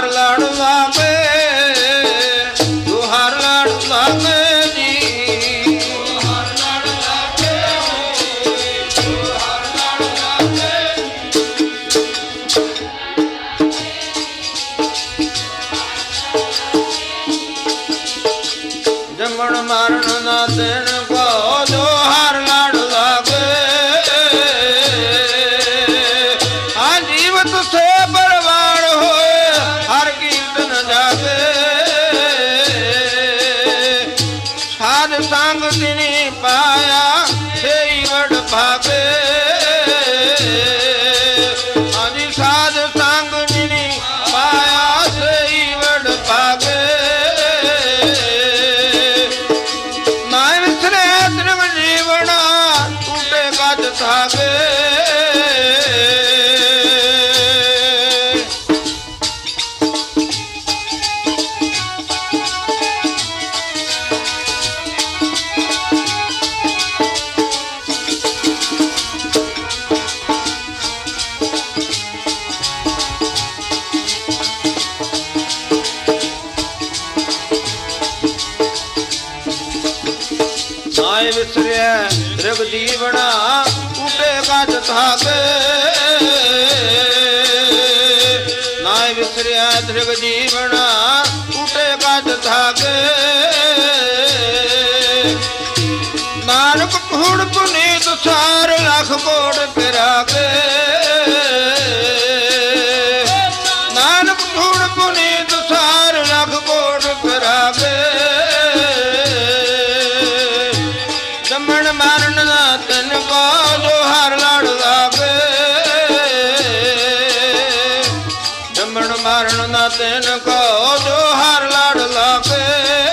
ਹਰ ਲੜ ਲਾਗੇ ਜੋ ਹਰ ਲੜ ਲਾਗੇ ਜੀ ਹਰ ਲੜ ਲਾਗੇ ਜੋ ਹਰ ਲੜ ਲਾਗੇ ਜੰਮਣ ਮਰਨ ਕੀਰਤਨ ਜਾਗੇ ਸਾਧ ਸੰਗ ਦਿਨੀ ਪਾਇਆ ਸੇਈ ਵਡ ਭਾਗੇ ਹਾਂਜੀ ਸਾਧ ਸੰਗ ਦਿਨੀ ਪਾਇਆ ਸੇਈ ਵਡ ਭਾਗੇ ਨਾਇ ਵਿਸਰੇ ਤ੍ਰਿਗ ਜੀਵਣਾ ਟੂਟੇ ਗੱਜ ਥਾਗੇ ਨਾਇ ਵਿਸਰਿਆ ਤ੍ਰਿਗ ਜੀਵਣਾ ਟੂਟੇ ਗੱਜ ਥਾਗੇ ਨਾਇ ਵਿਸਰਿਆ ਤ੍ਰਿਗ ਜੀਵਣਾ ਟੂਟੇ ਗੱਜ ਥਾਗੇ ਨਾਨਕ ਫੂੜ ਪੁਨੀਤ ਸਾਰ ਲਖ ਕੋੜ ਫਿਰਾਗੇ ਜੰਮਣ ਮਰਨ ਦਾ ਤਨ ਕੋ ਜੋ ਹਰ ਲੜ ਲਾਗੇ ਜੰਮਣ, ਮਰਨ ਦਾ ਤਨ ਕੋ ਜੋ ਹਰ ਲੜ ਲਾਗੇ